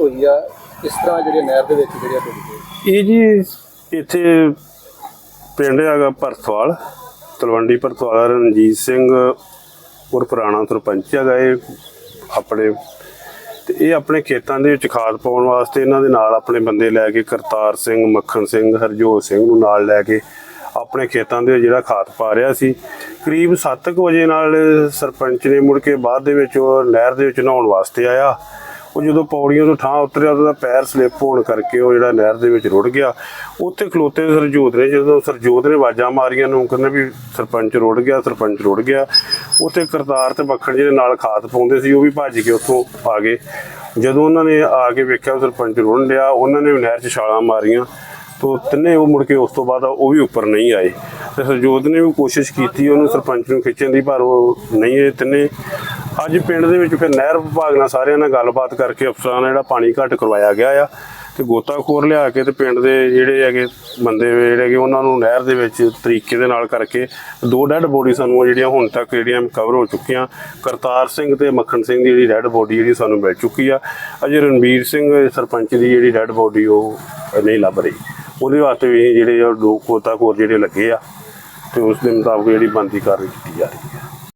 ਹੋਈ ਆ ਕਿਸ ਤਰ੍ਹਾਂ ਜਿਹੜੇ ਨਹਿਰ ਦੇ ਵਿੱਚ ਜਿਹੜੇ ਟੁੱਟ ਗਏ। ਇਹ ਜੀ ਇੱਥੇ ਪਿੰਡ ਹੈਗਾ ਭਰਤਵਾਲ ਤਲਵੰਡੀ ਭਰਤਵਾਲ ਰਣਜੀਤ ਸਿੰਘ ਔਰ ਪੁਰਾਣਾ ਸਰਪੰਚ ਹੈਗਾ ਇਹ ਆਪਣੇ। ਤੇ ਇਹ ਆਪਣੇ ਖੇਤਾਂ ਦੇ ਵਿੱਚ ਖਾਦ ਪਾਉਣ ਵਾਸਤੇ ਇਹਨਾਂ ਦੇ ਨਾਲ ਆਪਣੇ ਬੰਦੇ ਲੈ ਕੇ ਕਰਤਾਰ ਸਿੰਘ, ਮੱਖਣ ਸਿੰਘ, ਹਰਜੋਤ ਸਿੰਘ ਨੂੰ ਨਾਲ ਲੈ ਕੇ ਆਪਣੇ ਖੇਤਾਂ ਦੇ ਵਿੱਚ ਜਿਹੜਾ ਖਾਦ ਪਾ ਰਿਹਾ ਸੀ। ਕਰੀਬ 7:00 ਵਜੇ ਨਾਲ ਸਰਪੰਚ ਨੇ ਮੁੜ ਕੇ ਬਾਅਦ ਦੇ ਵਿੱਚ ਉਹ ਨਹਿਰ ਦੇ ਵਿੱਚ ਨਹਾਉਣ ਵਾਸਤੇ ਆਇਆ। ਉਹ ਜਦੋਂ ਪੌੜੀਆਂ ਤੋਂ ਥਾਂ ਉਤਰਿਆ ਉਹਦਾ ਪੈਰ ਸਲਿੱਪ ਹੋਣ ਕਰਕੇ ਉਹ ਜਿਹੜਾ ਨਹਿਰ ਦੇ ਵਿੱਚ ਰੁੜ ਗਿਆ। ਉੱਥੇ ਖਲੋਤੇ ਸਰਜੋਤ ਨੇ, ਜਦੋਂ ਸਰਜੋਤ ਨੇ ਆਵਾਜ਼ਾਂ ਮਾਰੀਆਂ ਨੂੰ ਕਹਿੰਦੇ ਵੀ ਸਰਪੰਚ ਰੁੜ ਗਿਆ, ਸਰਪੰਚ ਰੁੜ ਗਿਆ। ਉੱਥੇ ਕਰਤਾਰ ਤੇ ਮੱਖਣ ਜਿਹੜੇ ਨਾਲ ਖਾਦ ਪਾਉਂਦੇ ਸੀ, ਉਹ ਵੀ ਭੱਜ ਕੇ ਉੱਥੋਂ ਆ ਗਏ। ਜਦੋਂ ਉਹਨਾਂ ਨੇ ਆ ਕੇ ਵੇਖਿਆ ਸਰਪੰਚ ਰੁੜ ਲਿਆ ਉਹਨਾਂ ਨੇ ਵੀ ਨਹਿਰ 'ਚ ਛਾਲਾਂ ਮਾਰੀਆਂ। ਤੋ ਤਿੰਨੇ ਉਹ ਮੁੜ ਕੇ ਉਸ ਤੋਂ ਬਾਅਦ ਉਹ ਵੀ ਉੱਪਰ ਨਹੀਂ ਆਏ। ਤੇ ਸਰਜੋਤ ਨੇ ਵੀ ਕੋਸ਼ਿਸ਼ ਕੀਤੀ, ਉਹਨੂੰ ਸਰਪੰਚ ਨੂੰ ਖਿੱਚਣ ਦੀ, ਪਰ ਉਹ ਨਹੀਂ ਇਹ ਤਿੰਨੇ। ਅੱਜ ਪਿੰਡ ਦੇ ਵਿੱਚ ਫਿਰ ਨਹਿਰ ਵਿਭਾਗ ਨਾਲ ਸਾਰਿਆਂ ਨਾਲ ਗੱਲਬਾਤ ਕਰਕੇ ਅਫਸਰਾਂ ਨਾਲ ਜਿਹੜਾ ਪਾਣੀ ਘੱਟ ਕਰਵਾਇਆ ਗਿਆ ਆ ਤੇ ਗੋਤਾਖੋਰ ਲਿਆ ਕੇ ਤੇ ਪਿੰਡ ਦੇ ਜਿਹੜੇ ਹੈਗੇ ਬੰਦੇ ਜਿਹੜੇ ਹੈਗੇ, ਉਹਨਾਂ ਨੂੰ ਨਹਿਰ ਦੇ ਵਿੱਚ ਤਰੀਕੇ ਦੇ ਨਾਲ ਕਰਕੇ ਦੋ ਡੈੱਡ ਬੋਡੀ ਸਾਨੂੰ ਜਿਹੜੀਆਂ ਹੁਣ ਤੱਕ ਜਿਹੜੀਆਂ ਕਵਰ ਹੋ ਚੁੱਕੀਆਂ। ਕਰਤਾਰ ਸਿੰਘ ਤੇ ਮੱਖਣ ਸਿੰਘ ਦੀ ਜਿਹੜੀ ਡੈੱਡ ਬੋਡੀ ਜਿਹੜੀ ਸਾਨੂੰ ਮਿਲ ਚੁੱਕੀ ਆ। ਅਜੇ ਰਣਵੀਰ ਸਿੰਘ ਸਰਪੰਚ ਦੀ ਜਿਹੜੀ ਡੈੱਡ ਬੋਡੀ ਉਹ ਨਹੀਂ ਲੱਭ ਰਹੀ। ਉਹਦੇ ਵਾਸਤੇ ਵੀ ਜਿਹੜੇ ਆ ਦੋ ਗੋਤਾਖੋਰ ਜਿਹੜੇ ਲੱਗੇ ਆ ਤੇ ਉਸ ਦੇ ਮੁਤਾਬਕ ਜਿਹੜੀ ਬੰਦੀ ਕਾਰਵਾਈ ਕੀਤੀ ਜਾ ਰਹੀ